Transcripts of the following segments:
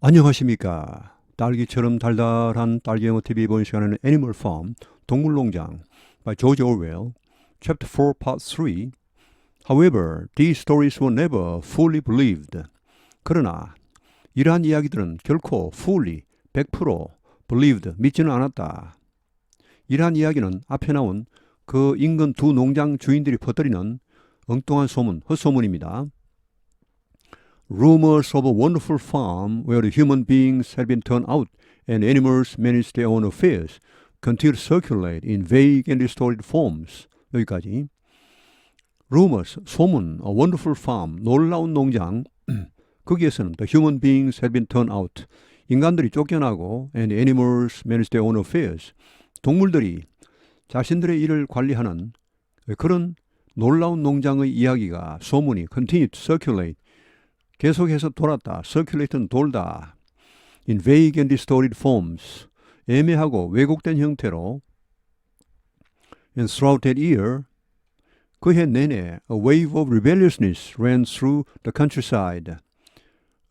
안녕하십니까. 딸기처럼 달달한 딸기 영어 TV 본 시간에는 애니멀 팜 동물농장 by George Orwell Chapter 4 Part 3 However, these stories were never fully believed. 그러나 이러한 이야기들은 결코 fully 100% believed 믿지는 않았다. 이러한 이야기는 앞에 나온 그 인근 두 농장 주인들이 퍼뜨리는 엉뚱한 소문, 헛소문입니다. Rumors of a wonderful farm where the human beings had been turned out and animals managed their own affairs continue to circulate in vague and distorted forms. 여기까지. Rumors, 소문, a wonderful farm, 놀라운 농장. 거기에서는 the human beings had been turned out. 인간들이 쫓겨나고 and animals manage their own affairs. 동물들이 자신들의 일을 관리하는 그런 놀라운 농장의 이야기가 소문이 continue to circulate 계속해서 돌았다. circulate는 돌다. in vague and distorted forms. 애매하고 왜곡된 형태로 and throughout that year 그 해 내내 a wave of rebelliousness ran through the countryside.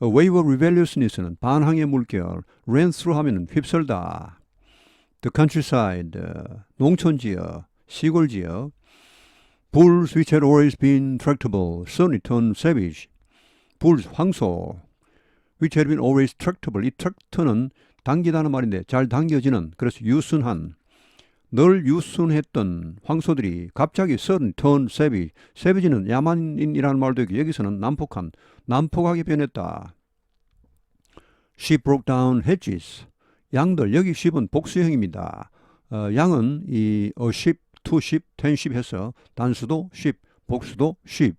A wave of rebelliousness는 반항의 물결, ran through 하면은 휩쓸다. The countryside, 농촌 지역, 시골 지역. Bulls which had always been tractable suddenly turned savage. Bulls, 황소, which had been always tractable. 이 트랙터는 당기다는 말인데 잘 당겨지는 그래서 유순한 늘 유순했던 황소들이 갑자기 sudden turn savage. savage는 야만인이라는 말도 있고 여기서는 난폭한 난폭하게 변했다. Sheep broke down hedges. 양들 여기 sheep은 복수형입니다. 어, 양은 이 a sheep, two sheep, ten sheep 해서 단수도 sheep, 복수도 sheep.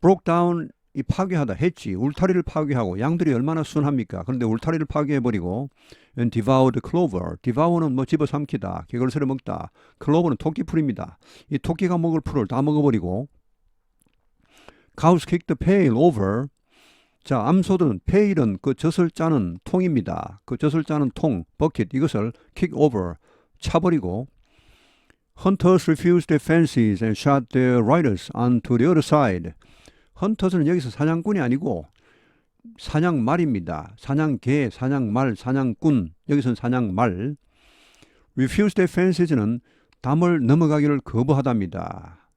broke down 이 파괴하다 했지 울타리를 파괴하고 양들이 얼마나 순합니까? 그런데 울타리를 파괴해버리고 and devoured clover. devour는 뭐 집어삼키다, 개걸스레 먹다. clover는 토끼풀입니다. 이 토끼가 먹을 풀을 다 먹어버리고 cows kicked the pail over. 자, 암소들은 pail은 그 젖을 짜는 통입니다. 그 젖을 짜는 통, 버킷 이것을 kick over 차버리고 hunters refused their fences and shot their riders onto the other side. 헌터스는 여기서 사냥꾼이 아니고 사냥말입니다. 사냥개, 사냥말, 사냥꾼. 여기서는 사냥말. refuse their fences는 담을 넘어가기를 거부하답니다.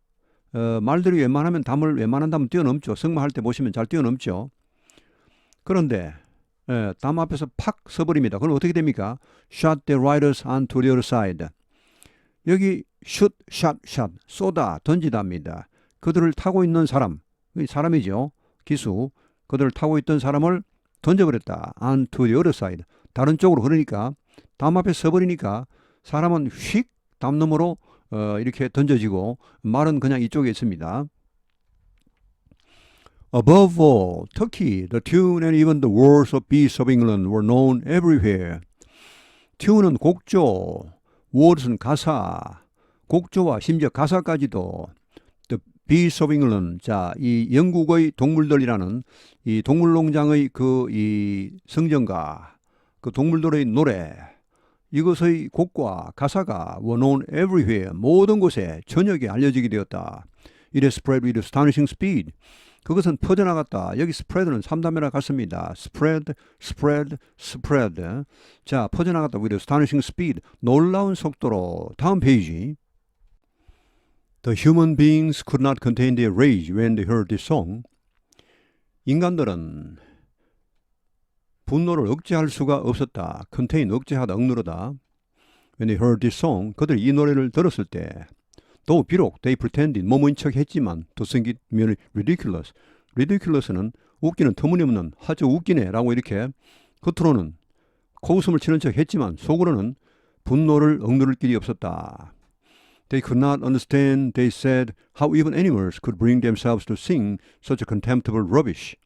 어, 말들이 웬만하면 담을 웬만한다면 뛰어넘죠. 승마할 때 보시면 잘 뛰어넘죠. 그런데 예, 담 앞에서 팍 서버립니다. 그럼 어떻게 됩니까? shot their riders onto the other side. 여기 shoot, shot, shot, 쏘다, 던지다입니다. 그들을 타고 있는 사람, 사람이죠. 기수. 그들을 타고 있던 사람을 던져버렸다. to the side. 다른 쪽으로 흐르니까 담 앞에 서버리니까 사람은 휙 담 너머로 어, 이렇게 던져지고 말은 그냥 이쪽에 있습니다. Above all, 특히 the tune and even the words of beasts of England were known everywhere. tune은 곡조, words은 가사, 곡조와 심지어 가사까지도 Beasts of England. 자, 이 영국의 동물들이라는 이 동물농장의 그 이 성전가, 그 동물들의 노래, 이것의 곡과 가사가 known everywhere. 모든 곳에 저녁에 알려지게 되었다. Has spread with astonishing speed. 그것은 퍼져나갔다. 여기 spread는 3단매라 같습니다. spread, spread, spread. 자, 퍼져나갔다. with astonishing speed. 놀라운 속도로. 다음 페이지. The human beings could not contain their rage when they heard this song. 인간들은 분노를 억제할 수가 없었다. contain, 억제하다, 억누르다. When they heard this song, 그들이 이 노래를 들었을 때, 또 비록 they pretended, 뭐뭐인 척 했지만, 또 생기면 ridiculous. ridiculous는 웃기는 터무니없는, 아주 웃기네 라고 이렇게 겉으로는 코웃음을 치는 척 했지만, 속으로는 분노를 억누를 길이 없었다. They could not understand, they said, how even animals could bring themselves to sing such a contemptible rubbish.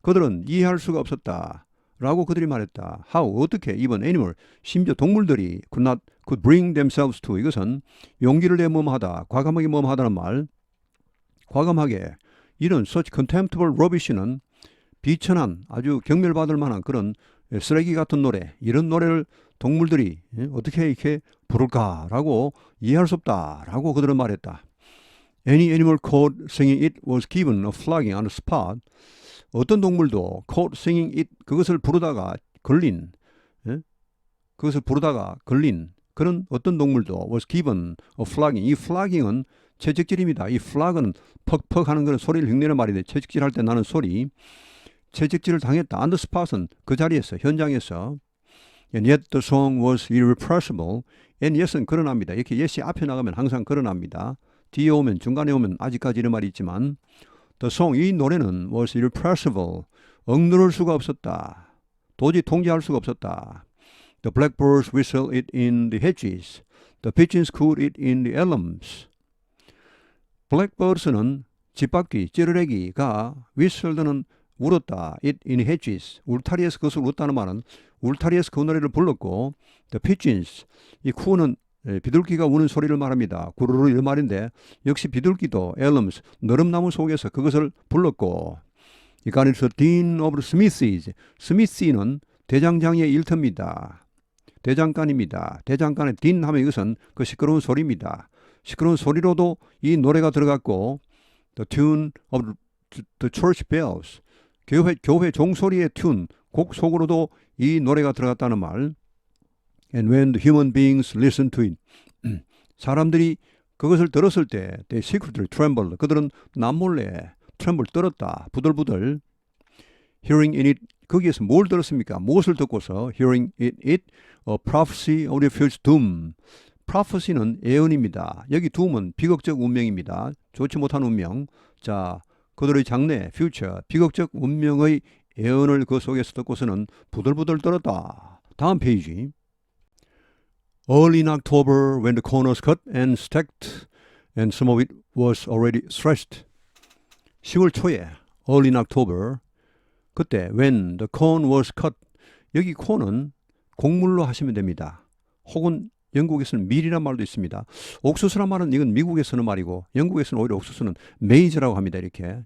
그들은 이해할 수가 없었다. 라고 그들이 말했다. How, 어떻게, even animal, 심지어 동물들이 could not, could bring themselves to. 이것은 용기를 내 뭐뭐하다, 과감하게 뭐뭐하다는 말. 과감하게. 이런 such contemptible rubbish는 비천한, 아주 경멸받을 만한 그런 쓰레기 같은 노래, 이런 노래를 동물들이 어떻게 이렇게 부를까라고 이해할 수 없다라고 그들은 말했다. Any animal caught singing it was given a flogging on the spot. 어떤 동물도 caught singing it 그것을 부르다가 걸린 예? 그것을 부르다가 걸린 그런 어떤 동물도 was given a flogging 이 flogging은 채찍질입니다. 이 flag은 퍽퍽 하는 그런 소리를 흉내는 말인데 채찍질 할 때 나는 소리 채찍질을 당했다. on the spot은 그 자리에서 현장에서 and yet the song was irrepressible and yet은 걸어납니다. 이렇게 yet이 앞에 나가면 항상 걸어납니다. 뒤에 오면 중간에 오면 아직까지 이런 말이 있지만 the song 이 노래는 was irrepressible 억누를 수가 없었다. 도저히 통제할 수가 없었다. The blackbirds whistle it in the hedges. The pigeons coo it in the elms. blackbirds는 집바퀴, 찌르레기가 whistle는 울었다. it in hedges. 울타리에서 그것을 울었다는 말은 울타리에서 그 노래를 불렀고 the pigeons 이 쿠는 예, 비둘기가 우는 소리를 말합니다. 구르르 이런 말인데 역시 비둘기도 elms 너름나무 속에서 그것을 불렀고 이 가니서 dean of the smithies 스미시는 대장장이의 일터입니다. 대장간입니다. 대장간의 딘 하면 이것은 그 시끄러운 소리입니다. 시끄러운 소리로도 이 노래가 들어갔고 the tune of the church bells 교회 교회 종소리의 튠 곡 속으로도 이 노래가 들어갔다는 말. And when the human beings listen to it, 사람들이 그것을 들었을 때, they secretly trembled. 그들은 남몰래 tremble 떨었다, 부들부들. Hearing in it, 거기에서 뭘 들었습니까? 무엇을 듣고서 hearing it, it, a prophecy of future doom. prophecy는 예언입니다. 여기 doom은 비극적 운명입니다. 좋지 못한 운명. 자, 그들의 장래, future, 비극적 운명의 예언을 그 속에서 듣고서는 부들부들 떨었다. 다음 페이지. Early in October, when the corn was cut and stacked, and some of it was already threshed. 10월 초에, early in October, 그때 when the corn was cut, 여기 corn은 곡물로 하시면 됩니다. 혹은 영국에서는 밀이란 말도 있습니다. 옥수수란 말은 이건 미국에서는 말이고 영국에서는 오히려 옥수수는 메이즈라고 합니다. 이렇게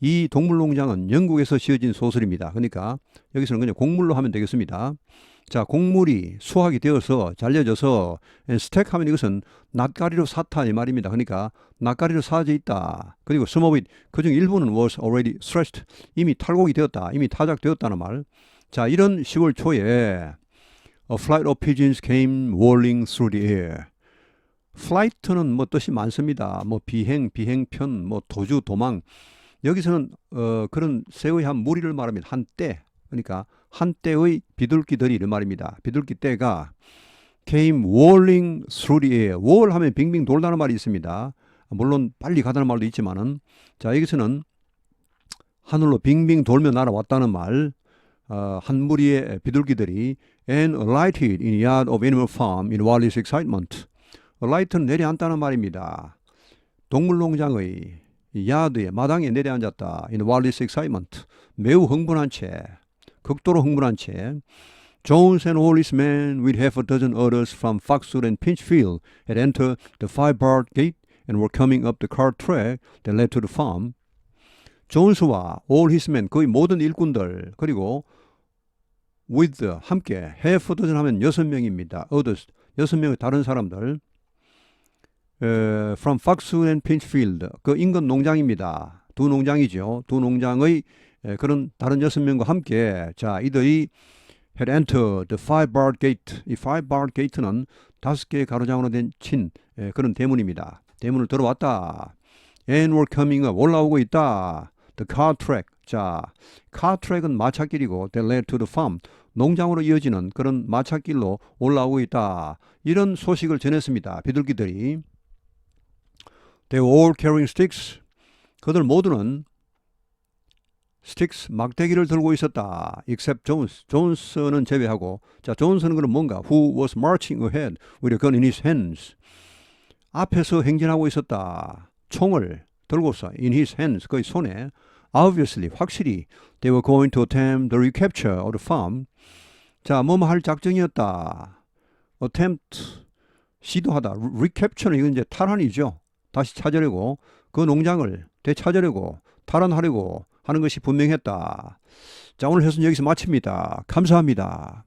이 동물농장은 영국에서 지어진 소설입니다. 그러니까 여기서는 그냥 곡물로 하면 되겠습니다. 자, 곡물이 수확이 되어서 잘려져서 스택하면 이것은 낫가리로 사타 이 말입니다. 그러니까 낫가리로 사져 있다. 그리고 it 그중 일부는 was already threshed 이미 탈곡이 되었다. 이미 타작되었다는 말. 자, 이런 10월 초에 A flight of pigeons came whirling through the air. flight는 뭐 뜻이 많습니다. 뭐 비행, 비행편, 뭐 도주, 도망. 여기서는 어, 그런 새의 한 무리를 말합니다. 한때. 그러니까 한때의 비둘기들이 이런 말입니다. 비둘기 떼가 came whirling through the air. whirl 하면 빙빙 돌다는 말이 있습니다. 물론 빨리 가다는 말도 있지만은 자 여기서는 하늘로 빙빙 돌며 날아왔다는 말. 어, 한 무리의 비둘기들이 and alighted in yard of animal farm in wildest excitement. alight는 내려앉다는 말입니다. 동물농장의 야드에 마당에 내려앉았다. in wildest excitement. 매우 흥분한 채, 극도로 흥분한 채. Jones and all his men with half a dozen others from Foxwood and Pinchfield had entered the five-barred gate and were coming up the cart track that led to the farm. 존스와 his men 거의 모든 일꾼들 그리고 with 함께 half a dozen 하면 여섯 명입니다. others 여섯 명의 다른 사람들 에, from Foxwood and Pinchfield 그 인근 농장입니다. 두 농장이죠. 두 농장의 에, 그런 다른 여섯 명과 함께 자 이들이 had entered the five barred gate. 이 five barred gate는 다섯 개의 가로장으로 된친 에, 그런 대문입니다. 대문을 들어왔다. and were coming up 올라오고 있다. the car track. 자, car track은 마차길이고 that led to the farm. 농장으로 이어지는 그런 마차길로 올라오고 있다. 이런 소식을 전했습니다. 비둘기들이. They all carrying sticks. 그들 모두는 sticks 막대기를 들고 있었다. except Jones. 존스는 제외하고 자, 존스는 그럼 뭔가 who was marching ahead with a gun in his hands. 앞에서 행진하고 있었다. 총을 들고서 in his hands 그의 손에 obviously 확실히 they were going to attempt the recapture of the farm. 자, 뭐뭐 할 작정이었다. attempt 시도하다. recapture는 이건 이제 탈환이죠. 다시 찾으려고 그 농장을 되찾으려고 탈환하려고 하는 것이 분명했다. 자, 오늘 해서 여기서 마칩니다. 감사합니다.